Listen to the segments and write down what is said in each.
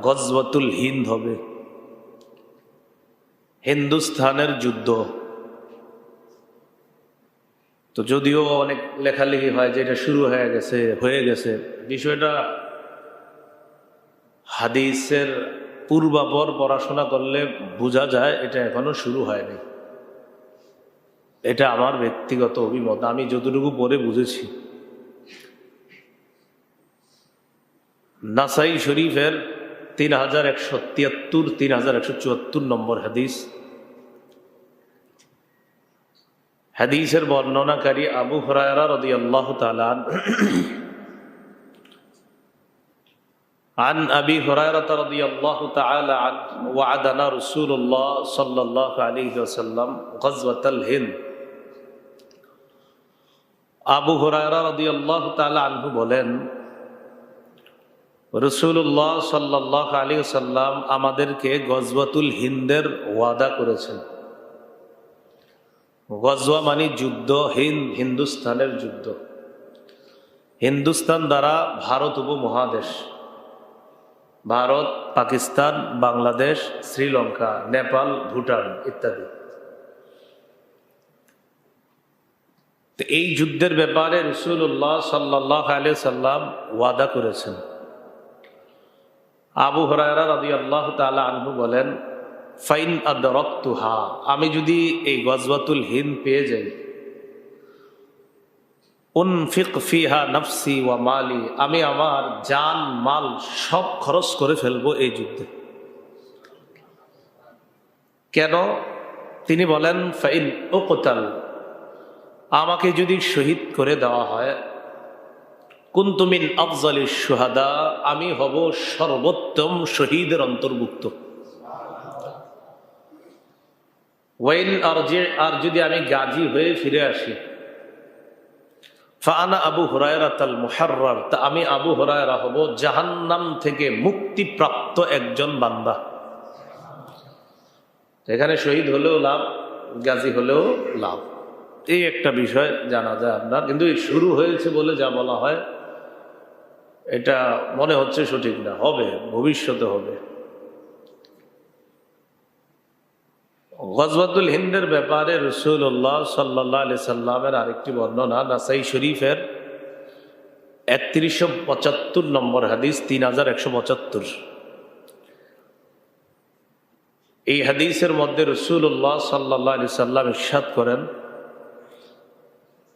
গজওয়াতুল হিন্দ হবে। হিন্দুস্থানের যুদ্ধ। তো যদিও অনেক লেখালেখি হয় যে এটা শুরু হয়ে গেছে হয়ে গেছে। বিষয়টা হাদিসের পূর্বাপর পড়াশোনা করলে বোঝা যায় এটা এখনও শুরু হয়নি। এটা আমার ব্যক্তিগত অভিমত, আমি যতটুকু পরে বুঝেছি। নাসাই শরীফের তিন হাজার একশো তিয়াত্তর তিন হাজার একশো চুয়াত্তর নম্বর হাদিস হাদিসের বর্ণনাকারী আবু হরায়রা রদি আল্লাহ তালান عن أبي هريرة رضي الله تعالى عنه وعدنا رسول الله صلى الله عليه وسلم غزوة الهند আবু হরায়রা রদি আল্লাহ তালা আনহু বলেন রসুল্লাহ সাল্লাহ আলী সাল্লাম আমাদেরকে গজবাতুল হিন্দের ওয়াদা করেছেন। গজওয়া মানে যুদ্ধ, হিন্দ, হিন্দুস্তানের যুদ্ধ। হিন্দুস্তান দ্বারা ভারত উপমহাদেশ, ভারত, পাকিস্তান, বাংলাদেশ, শ্রীলঙ্কা, নেপাল, ভুটান ইত্যাদি। এই যুদ্ধের ব্যাপারে রসুল্লাহ সাল্লাহ আলী সাল্লাম ওয়াদা করেছেন। আবু হরায়রা রদি আল্লাহ তালা আনহু বলেন, ফাইন আদরক্তুহা, আমি যদি এই গজবাতুল হিন্দ পেয়ে যাই উন উনফিক ফিহা নফসি ওয়া মালি, আমি আমার জান, মাল সব খরচ করে ফেলব এই যুদ্ধে। কেন? তিনি বলেন, ফাইন ও কোতাল আমাকে যদি শহীদ করে দেওয়া হয় কুন্তুমিন আফজালি সুহাদা আমি হব সর্বোত্তম শহীদের অন্তর্ভুক্ত। ওয়াইন আর যে, আর যদি আমি গাজী হয়ে ফিরে আসি ফানা আবু হরায়রা তাল মুহার্রার, তা আমি আবু হরায়রা হব জাহান্নাম থেকে মুক্তিপ্রাপ্ত একজন বান্দা। এখানে শহীদ হলেও লাভ, গাজী হলেও লাভ। এই একটা বিষয় জানা যায় আপনার, কিন্তু শুরু হয়েছে বলে যা বলা হয় এটা মনে হচ্ছে সঠিক না, হবে, ভবিষ্যতে হবে। গজবাতুল হিন্দের ব্যাপারে রসুল্লাহ সাল্লাহ আলি সাল্লামের আরেকটি বর্ণনা, নাসাই শরীফের একত্রিশশো পঁচাত্তর নম্বর হাদিস, তিন হাজার একশো পঁচাত্তর। এই হাদিসের মধ্যে রসুল্লাহ সাল্লাহ আলি সাল্লাম ইসাদ করেন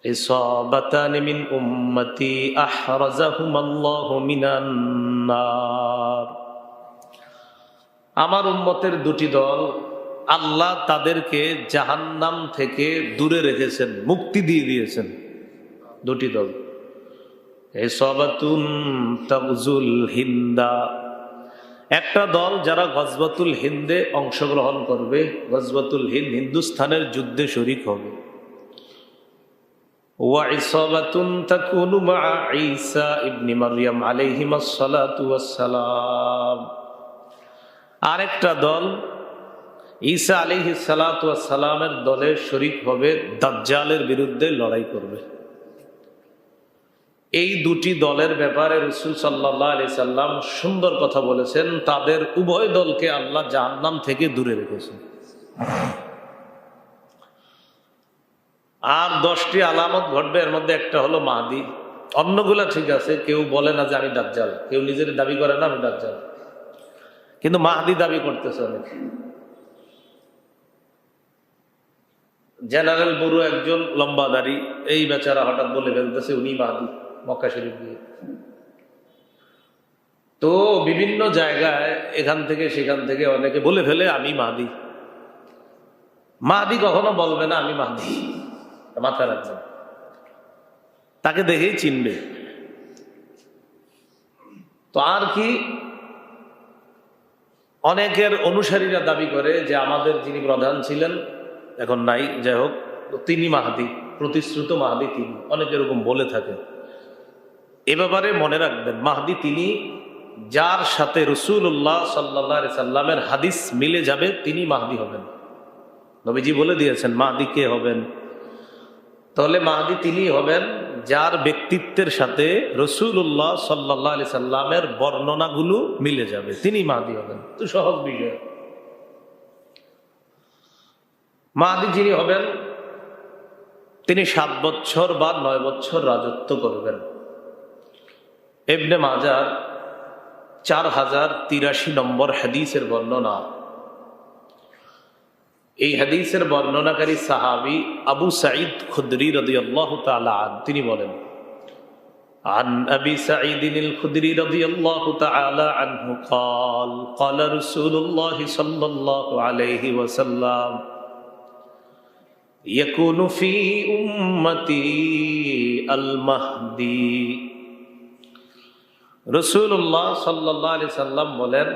إصابتان من أمتي أحرزهما الله من النار আমার উম্মতের দুটি দল আল্লাহ তাদেরকে জাহান্নাম থেকে দূরে রেখেছেন মুক্তি দিয়ে দিয়েছেন দুটি দল এসবাতুন তাবজুল হিন্দা একটা দল যারা গজবাতুল হিন্দে অংশগ্রহণ করবে গজবাতুল হিন্দ হিন্দুস্থানের যুদ্ধে শরিক হবে وعصابة تكون مع عيسى ابن مريم عليهما الصلاة والسلام আরেকটা দল ঈসা আলিহি সালামের দলে শরিক হবে দাজ্জালের বিরুদ্ধে লড়াই করবে এই দুটি দলের ব্যাপারে রসুল সাল্লাহ আলি সাল্লাম সুন্দর কথা বলেছেন তাদের উভয় দলকে আল্লাহ জাহান্নাম থেকে দূরে রেখেছেন আর দশটি আলামত ঘটবে, এর মধ্যে একটা হলো মাহাদি। অন্যগুলা ঠিক আছে, কেউ বলে না যে আমি দাজ্জাল। কেউ নিজের দাবি করে না, আমি দাজ্জাল। কিন্তু মাহাদি দাবি করতেছে অনেক। জেনারেল বড়ু একজন লম্বা দাড়ি এই বেচারা হঠাৎ বলে ফেলতেছে, উনি মাহাদি, মক্কা শরীফ দিয়ে তো বিভিন্ন জায়গায়, এখান থেকে সেখান থেকে অনেকে বলে ফেলে, আমি মাহাদি। মাহাদি কখনো বলবে না, আমি মাহাদি। মাথায় রাখবেন তাকে দেখেই চিনবে। তো আর কি? অনেকের অনুসারীরা দাবি করে যে আমাদের যিনি প্রধান ছিলেন, এখন নাই, যাই হোক তিনি মাহাদি, প্রতিশ্রুত মাহাদি তিনি। অনেক এরকম বলে থাকে। এ ব্যাপারে মনে রাখবেন, মাহাদি তিনি, যার সাথে রসুল্লাহ সাল্লা সাল্লামের হাদিস মিলে যাবে, তিনি মাহাদি হবেন। নবীজি বলে দিয়েছেন, মাহাদি কে হবেন? তাহলে মাহাদি তিনি হবেন যার ব্যক্তিত্বের সাথে রসুল্লাহ সাল্লাহ আলি সাল্লামের বর্ণনাগুলো মিলে যাবে। তিনি মাহাদি হবেন। তো সহজ বিষয়। মাহাদি যিনি হবেন, তিনি সাত বছর বা নয় বছর রাজত্ব করবেন। এবনে মাজার চার হাজার তিরাশি নম্বর হাদিসের বর্ণনা। এই হাদিসের বর্ণনাকারী সাহাবি আবু সাঈদ খুদরি রদিয়াল্লাহ তাআলা আন তিনি বলেন عن أبي سعيد الخدري رضي الله تعالى عنه قال قال رسول الله صلى الله عليه وسلم يكون في أمتي المهدي রসুল্লাহ সাল্লাহ আলি সাল্লাম বলেন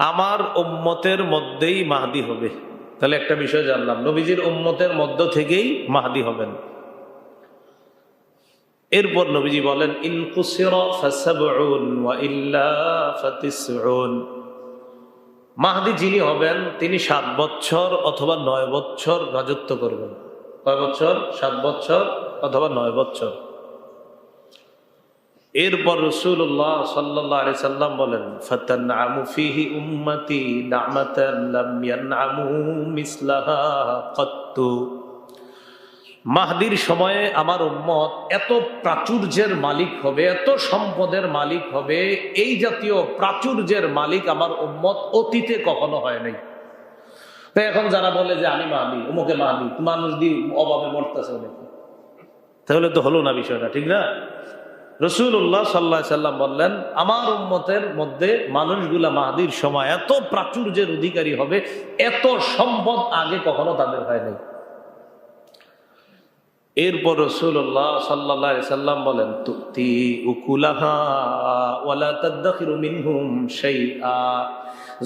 আমার উম্মতের মধ্যেই মাহাদি হবে। তাহলে একটা বিষয় জানলাম, নবীজির উম্মতের মধ্য থেকেই মাহাদি হবেন। এরপর নবীজি বলেন মাহাদি যিনি হবেন, তিনি সাত বছর অথবা নয় বছর রাজত্ব করবেন। কয় বছর? সাত বছর অথবা নয় বছর। এরপর রসুল্লাহ সাল্লাহ সাল্লাম বলেন উম্মতি মাহদির সময়ে আমার উম্মত এত প্রাচুর্যের মালিক হবে, এত সম্পদের মালিক হবে, এই জাতীয় প্রাচুর্যের মালিক আমার উম্মত অতীতে কখনো হয় নাই। তো এখন যারা বলে যে আমি মাহাদি, উমুকে মাহাদি, মানুষ দিয়ে অভাবে মরতেছে অনেকে। তাহলে তো হলো না বিষয়টা, ঠিক না? রসুল্লাহ সাল্লাহ সাল্লাম বললেন, আমার উম্মতের মধ্যে মানুষগুলা মাহাদির সময় এত প্রাচুর্যের অধিকারী হবে, এত সম্পদ আগে কখনো তাদের হয় নাই। এরপর রসুল্লাহ সাল্লাহ সাল্লাম বলেন, তুতি উকুলাহা ওয়ালা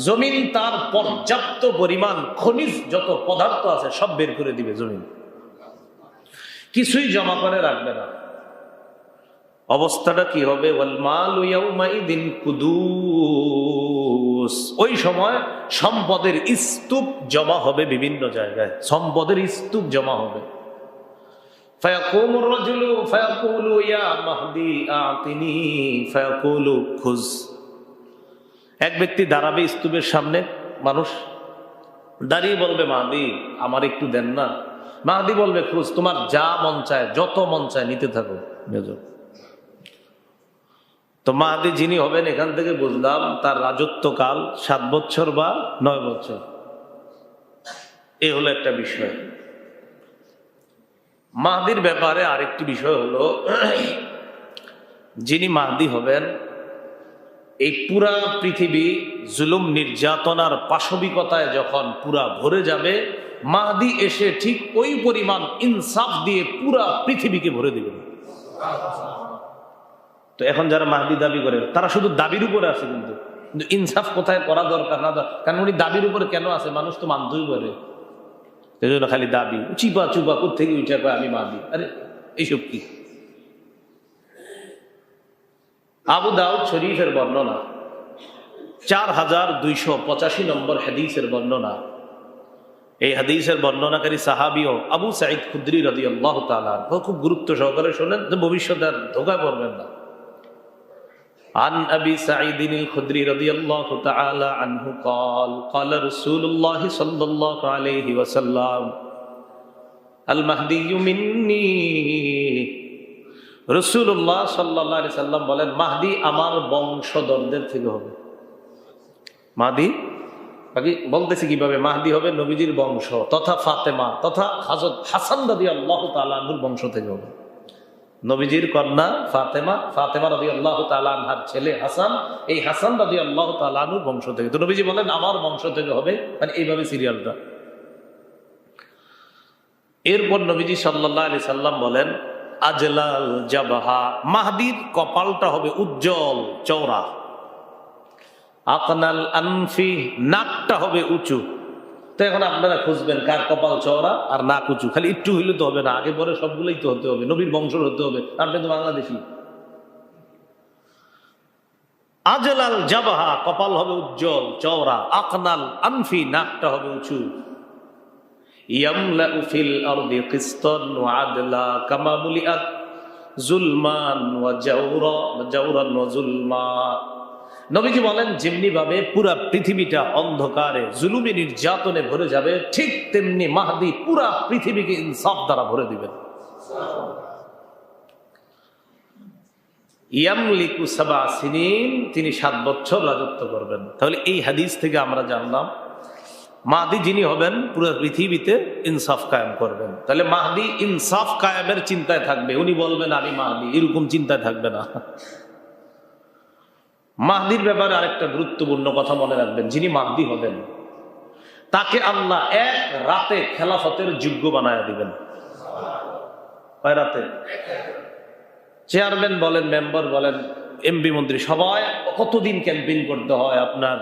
জমিন তার পর্যাপ্ত পরিমাণ খনিজ যত পদার্থ আছে সব বের করে দিবে জমিন। কিছুই জমা করে রাখবে না। অবস্থাটা কি হবে? ওই সময় সম্পদের স্তূপ জমা হবে বিভিন্ন জায়গায়। সম্পদের স্তূপ জমা হবে। এক ব্যক্তি দাঁড়াবে স্তূপের সামনে, মানুষ। দাঁড়িয়ে বলবে, মাহাদি, আমার একটু দেন না। মাহাদি বলবে, খুঁজ, তোমার যা মন চায়, যত মন চায়, নিতে থাকো। বেজো তো মাহাদি যিনি হবেন এখান থেকে বুঝলাম তার রাজত্বকাল সাত বছর বা নয় বছর এ হলো একটা বিষয়। মাহাদির ব্যাপারে আরেকটি বিষয় হলো, যিনি মাহাদি হবেন, এই পুরা পৃথিবী জুলুম নির্যাতনার পাশবিকতায় যখন পুরা ভরে যাবে মাহাদি এসে ঠিক ওই পরিমাণ ইনসাফ দিয়ে পুরা পৃথিবীকে ভরে দিবেন। তো এখন যারা মাহদি দাবি করে, তারা শুধু দাবির উপরে আছে কিন্তু। ইনসাফ কোথায় করা দরকার, না কারণ উনি দাবির উপরে কেন আছে? মানুষ তো মানতেই পারে। এই জন্য খালি দাবি চিপা চুপা থেকে উঠে কয় আমি মাহদি আরে, এইসব কি? আবু দাউদ শরীফের বর্ণনা, চার হাজার দুইশো পঁচাশি নম্বর হাদিসের বর্ণনা। এই হাদিসের বর্ণনাকারী সাহাবিও আবু সাইদ খুদ্রি রদি আল্লাহ তালা খুব গুরুত্ব সহকারে শোনেন ভবিষ্যতে আর ধোকায় পড়বেন না। عن أبي سعيد الخدري رضي الله تعالى عنه قال قال رسول الله صلى الله عليه وسلم المهدي مني রসুল্লাহ সাল্লাহ সাল্লাম বলেন মাহদি আমার বংশধরদের থেকে হবে মাহদি বাকি বলতেছি কিভাবে মাহদি হবে নবীজির বংশ তথা ফাতেমা তথা হাজত হাসান দাদি আল্লাহ তালুর বংশ থেকে হবে নবীজির কন্যা ফাতেমা ফাতেমা রবি আল্লাহ তালানহার ছেলে হাসান। এই হাসান রবি আল্লাহ তালানুর বংশ থেকে। তো নবীজি বলেন, আমার বংশ থেকে হবে। মানে এইভাবে সিরিয়ালটা। এরপর নবীজি সাল্লাহ আলি সাল্লাম বলেন, আজলাল জাবাহা। মাহদির কপালটা হবে উজ্জ্বল চৌড়া আকনাল আনফি, নাকটা হবে উঁচু। তো এখন আপনারা খুঁজবেন কার কপাল চওড়া আর নাক উঁচু খালি একটু হইলে তো হবে না, আগে পরে সবগুলোই তো হতে হবে, নবীর বংশ হতে হবে, আপনি তো বাংলাদেশি। আজলাল জাবাহা, কপাল হবে উজ্জ্বল, চওড়া, আকনাল, আনফি, নাকটা হবে উঁচু। ইয়ামলা ফিল আরদি কিসতান আদলা কামা মুলিআত জুলমান ওয়া জাউরা জাউরান ওয়া জুলমা নবীজি বলেন যেমনি ভাবে পুরা পৃথিবীটা অন্ধকারে, জুলুমি নির্যাতনে ভরে যাবে, ঠিক তেমনি মাহাদি পুরা পৃথিবীকে ইনসাফ দ্বারা ভরে দিবেন। তিনি সাত বছর রাজত্ব করবেন। তাহলে এই হাদিস থেকে আমরা জানলাম, মাহদি যিনি হবেন, পুরো পৃথিবীতে ইনসাফ কায়েম করবেন। তাহলে মাহাদি ইনসাফ কায়েমের চিন্তায় থাকবে। উনি বলবেন, আমি মাহাদি, এরকম চিন্তায় থাকবে না। মাহদির ব্যাপারে আরেকটা গুরুত্বপূর্ণ কথা মনে রাখবেন, যিনি মাহদি হবেন, তাকে আল্লাহ এক রাতে খেলাফতের যোগ্য বানায় দিবেন। রাতে? চেয়ারম্যান বলেন, মেম্বার বলেন, এমপি মন্ত্রী, সবাই কতদিন ক্যাম্পেইন করতে হয়, আপনার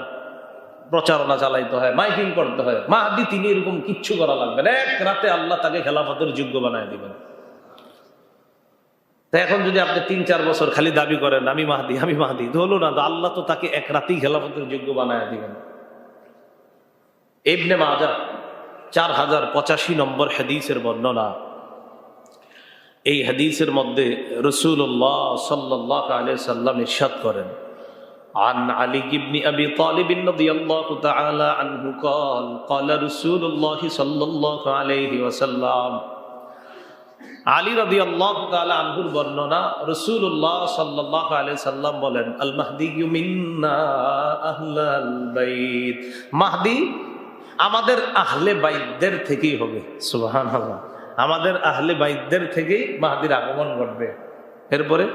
প্রচারণা চালাইতে হয়, মাইকিং করতে হয়। মাহাদি তিনি এরকম কিচ্ছু করা লাগবে এক রাতে আল্লাহ তাকে খেলাফতের যোগ্য বানায় দিবেন। তা এখন যদি আপনি তিন চার বছর খালি দাবি করেন আমি মাহাদি আমি মাহাদি তো হলো না তো আল্লাহ তো তাকে এক রাতেই খেলাফতের যোগ্য বানায় দিবেন ইবনে মাজা চার হাজার পঁচাশি নম্বর হাদিসের বর্ণনা এই হাদিসের মধ্যে রসুল্লাহ সাল্লাহ আলিয়া সাল্লাম ইরশাদ করেন عن علي بن أبي طالب رضي الله تعالى عنه قال قال رسول الله صلى الله عليه وسلم আলী রদি আল্লাহ আনহুর বর্ণনা রসুল্লাহ সাল্লাহ আলি সাল্লাম বলেন আল মাহদি মাহদি আমাদের আহলে বাইদদের থেকেই হবে সুবাহান আমাদের আহলে বাইদদের থেকেই মাহাদির আগমন ঘটবে। এরপরে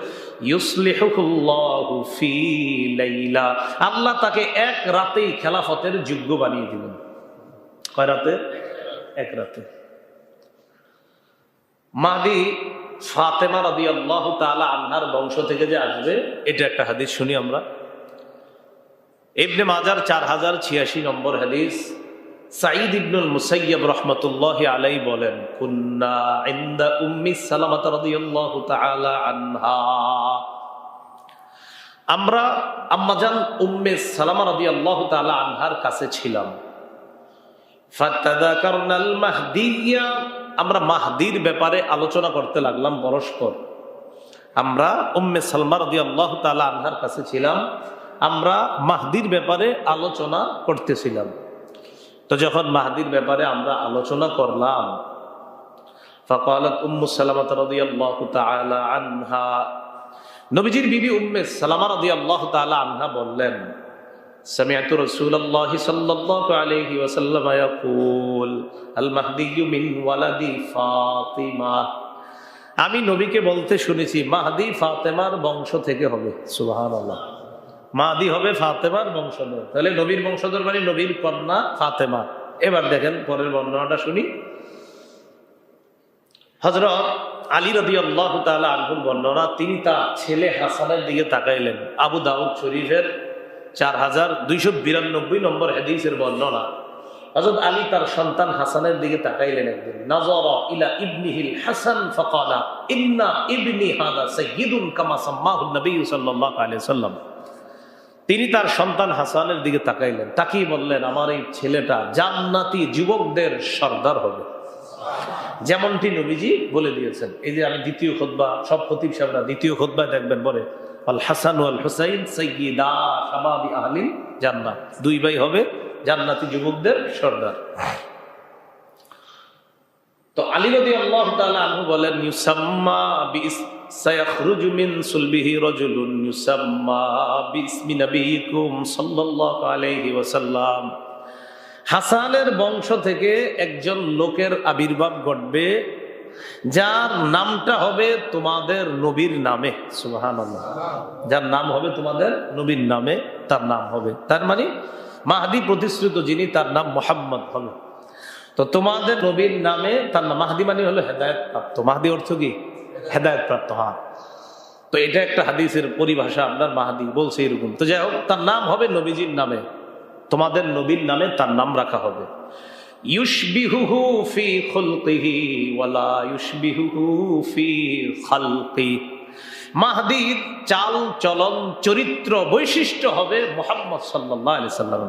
আল্লাহ তাকে এক রাতেই খেলাফতের যোগ্য বানিয়ে দিবেন। কয় রাতে? এক রাতে। মাদি ফাতেমা রদি আল্লাহ তালা আন্নার বংশ থেকে যে আসবে, এটা একটা হাদিস শুনি আমরা। ইবনে মাজার চার হাজার ছিয়াশি নম্বর হাদিস। সাঈদ ইবনুল মুসাইয়্যব রহমতুল্লাহ আলাই বলেন, কুন্না ইন্দা উম্মি সালামাত রাদিয়াল্লাহু তাআলা আনহা। আমরা আম্মাজান উম্মে সালামা রাদিয়াল্লাহু তাআলা আনহার কাছে ছিলাম। ফাতাযাকারনাল মাহদিয়্যা আমরা মাহদির ব্যাপারে আলোচনা করতে লাগলাম পরস্পর। আমরা উম্মে সালমা রাদিয়াল্লাহু তাআলা আনহার কাছে ছিলাম। আমরা মাহদির ব্যাপারে আলোচনা করতেছিলাম। তো যখন মাহাদির ব্যাপারে আমরা আলোচনা করলাম, ফকালত উম্মু সালামাত রাদিয়াল্লাহু তাআলা আনহা। নবীজির বিবি উম্মে সালামা রাদিয়াল্লাহু তাআলা আনহা বললেন سمعت رسول الله صلى الله عليه وسلم يقول المهدي من ولد فاطمه আমি নবীকে বলতে শুনেছি মাহদি ফাতেমার বংশ থেকে হবে সুবহানাল্লাহ মাদি হবে ফাতেমার বংশধর তাহলে নবীর বংশধর মানে নবীর কন্যা ফাতেমা এবার দেখেন পরের বর্ণনাটা শুনি হজরত আলী রবি আল্লাহ তালা আনহুর বর্ণনা তিনি তার ছেলে হাসানের দিকে তাকাইলেন আবু দাউদ শরীফের চার হাজার দুইশো বিরানব্বই নম্বর হাদিসের বর্ণনা। হজরত আলী তার সন্তান হাসানের দিকে তাকাইলেন একদিন। নজর ইলা ইবনিহিল হাসান ফকালা, ইন্না ইবনি হাদা সাইয়্যিদুন কামা সাম্মাহু নবী সাল্লাল্লাহু আলাইহি সাল্লাম। তিনি তার সন্তান হাসানের দিকে তাকাইলেন। তাকিয়ে বললেন, আমার এই ছেলেটা জান্নাতি যুবকদের সর্দার হবে। যেমনটি নবীজি বলে দিয়েছেন। এই যে আমি দ্বিতীয় খোদবা, সব খতিব সাহেবরা দ্বিতীয় খোদবায় দেখবেন বলে আল হাসান আল হুসাইন সৈয়দা জান্নাত। দুই ভাই হবে জান্নাতি যুবকদের সর্দার। তো আলী রদি আল্লাহ আনহু বলেন, ইউসাম্মা বিস সায়াখরুজু মিন সুলবিহি রাজুলুন ইউসাম্মা বিসমি নবিকুম সাল্লাল্লাহু হাসানের বংশ থেকে একজন লোকের আবির্ভাব ঘটবে যার নামটা হবে তোমাদের নবীর নামে সুবাহান যার নাম হবে তোমাদের নবীর নামে, তার নাম হবে। তার মানে মাহাদি প্রতিশ্রুত যিনি, তার নাম মোহাম্মদ হবে তো তোমাদের নবীর নামে, তার নাম, মাহাদি মানে হলো হেদায়ত প্রাপ্ত। মাহাদি অর্থ কি? হেদায়ত প্রাপ্ত হা তো এটা একটা হাদিসের পরিভাষা, আপনার মাহাদি বলছে এরকম। তো যাই হোক, তার নাম হবে নবীজির নামে। তোমাদের নবীর নামে তার নাম রাখা হবে। ইউশবিহুহু ফি খুলকিহি ওয়ালা ইউশবিহুহু ফি খালকি। মাহদির চাল চলন চরিত্র বৈশিষ্ট্য হবে মোহাম্মদ সাল্লাল্লাহু আলাইহি সাল্লাম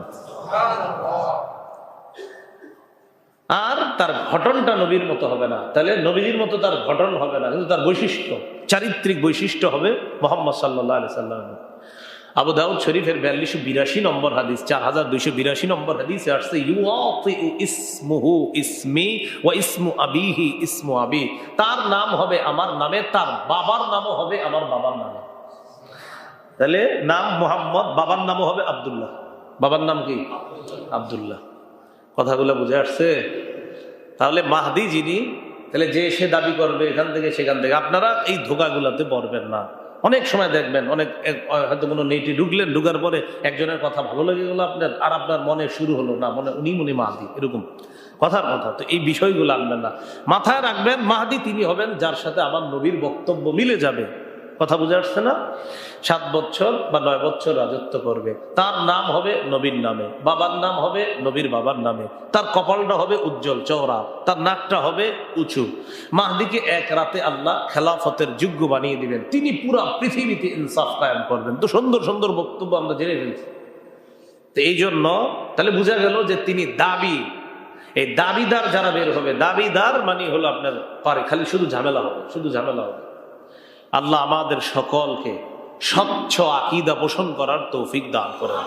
আর তার ঘটনটা নবীর মতো হবে না। তাহলে নবীজির মতো তার ঘটন হবে না, কিন্তু তার বৈশিষ্ট্য, চারিত্রিক বৈশিষ্ট্য হবে মোহাম্মদ সাল্লাহ আলি সাল্লাম আবু দাউদ শরীফের বিয়াল্লিশশো বিরাশি নম্বর হাদিস, চার হাজার দুইশো বিরাশি নম্বর হাদিস আসছে ইসমুহু ইসমি ও ইসমু আবিহি ইসমু আবি। তার নাম হবে আমার নামে, তার বাবার নামও হবে আমার বাবার নামে। তাহলে নাম মোহাম্মদ, বাবার নামও হবে আব্দুল্লাহ। বাবার নাম কি? আব্দুল্লাহ। কথাগুলো বুঝে আসছে? তাহলে মাহদি যিনি, তাহলে যে সে দাবি করবে এখান থেকে সেখান থেকে। আপনারা এই ধোকাগুলোতে পড়বেন না। অনেক সময় দেখবেন, অনেক হয়তো কোনো নেইটি ঢুকলেন, ঢুকার পরে একজনের কথা ভালো লেগে গেলো আপনার, আর আপনার মনে শুরু হলো না, মনে, উনি মনে মাহাদি, এরকম কথার কথা। তো এই বিষয়গুলো আনবেন না। মাথায় রাখবেন, মাহাদি তিনি হবেন যার সাথে আমার নবীর বক্তব্য মিলে যাবে। কথা বুঝে আসছে না? সাত বছর বা নয় বছর রাজত্ব করবে। তার নাম হবে নবীর নামে। বাবার নাম হবে নবীর বাবার নামে। তার কপালটা হবে উজ্জ্বল, চওড়া। তার নাকটা হবে উঁচু। মাহদিকে এক রাতে আল্লাহ খেলাফতের যোগ্য বানিয়ে দিবেন। তিনি পুরা পৃথিবীতে ইনসাফ কায়েম করবেন। তো সুন্দর সুন্দর বক্তব্য আমরা জেনে ফেলছি। তো এই জন্য তাহলে বোঝা গেল যে তিনি দাবি। এই দাবিদার যারা বের হবে, দাবিদার মানে হলো আপনার পারে। খালি শুধু ঝামেলা হবে, শুধু ঝামেলা হবে। আল্লাহ আমাদের সকলকে স্বচ্ছ আকিদা পোষণ করার তৌফিক দান করেন।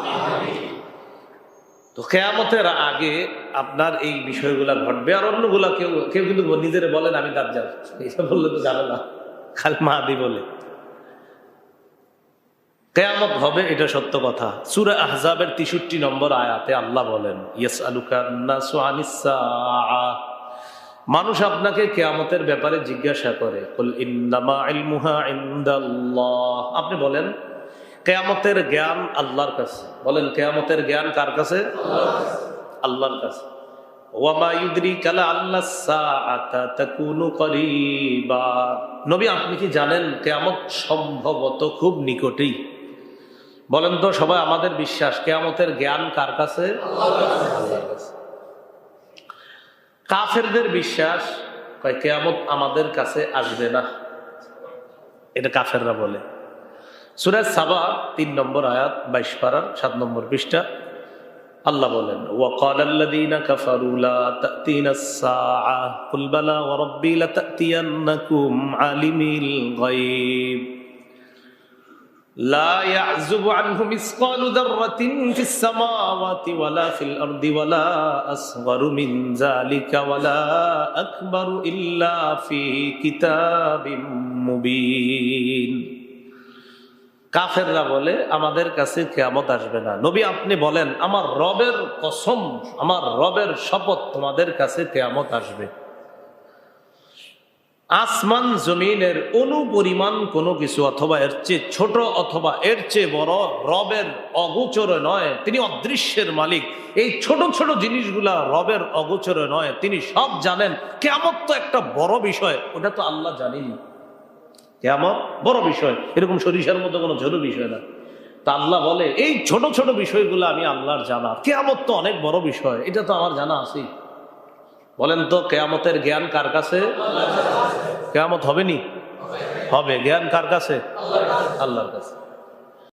তো কেয়ামতের আগে আপনার এই বিষয়গুলা ঘটবে আর অন্যগুলা কেউ কেউ কিন্তু নিজের বলেন, আমি দাজ্জাল। এইসব বললে তো জানে না। খালি মাহাদি বলে। কেয়ামত হবে, এটা সত্য কথা। সুরে আহজাবের তিষট্টি নম্বর আয়াতে আল্লাহ বলেন ইয়েস আলুকা মানুষ আপনাকে কেয়ামতের ব্যাপারে জিজ্ঞাসা করে আপনি বলেন, কেয়ামতের জ্ঞান আল্লাহর কাছে। বলেন, কেয়ামতের জ্ঞান কার কাছে? আল্লাহর কাছে। নবী, আপনি কি জানেন, কেয়ামত সম্ভবত খুব নিকটেই। বলেন তো সবাই আমাদের বিশ্বাস, কেয়ামতের জ্ঞান কার কাছে? আল্লাহর কাছে। কাফেরদের বিশ্বাস কয় কেয়ামত আমাদের কাছে আসবে না এটা কাফেররা বলে সুরাজ সাবা তিন নম্বর আয়াত বাইশ পাড়ার সাত নম্বর পৃষ্ঠা আল্লাহ বলেন وقال الذين كفروا لا تأتينا الساعة قل بلى وربي لتأتينكم عالم الغيب لا يعزب عنه مثقال ذرة في السماوات ولا في الأرض ولا أصغر من ذلك ولا أكبر إلا في كتاب مبين কাফেররা বলে আমাদের কাছে কেয়ামত আসবে না নবী আপনি বলেন আমার রবের কসম আমার রবের শপথ তোমাদের কাছে কেয়ামত আসবে আসমান জমিনের অনুপরিমাণ কোনো কিছু অথবা এর চেয়ে ছোট অথবা এর চেয়ে বড় রবের অগোচরে নয়, তিনি অদৃশ্যের মালিক। এই ছোট ছোট জিনিসগুলা রবের অগোচরে নয়, তিনি সব জানেন। কেমন তো একটা বড় বিষয়, ওটা তো আল্লাহ জানেনি কেমন বড় বিষয়, এরকম সরিষার মতো কোনো ছোট বিষয় না। তা আল্লাহ বলে, এই ছোট ছোট বিষয়গুলো আমি আল্লাহর জানা। কেয়ামত তো অনেক বড় বিষয়, এটা তো আমার জানা আছেই। বলেন তো, কেয়ামতের জ্ঞান কার কাছে? কেয়ামত হবে নি হবে। জ্ঞান কার কাছে? আল্লাহর কাছে।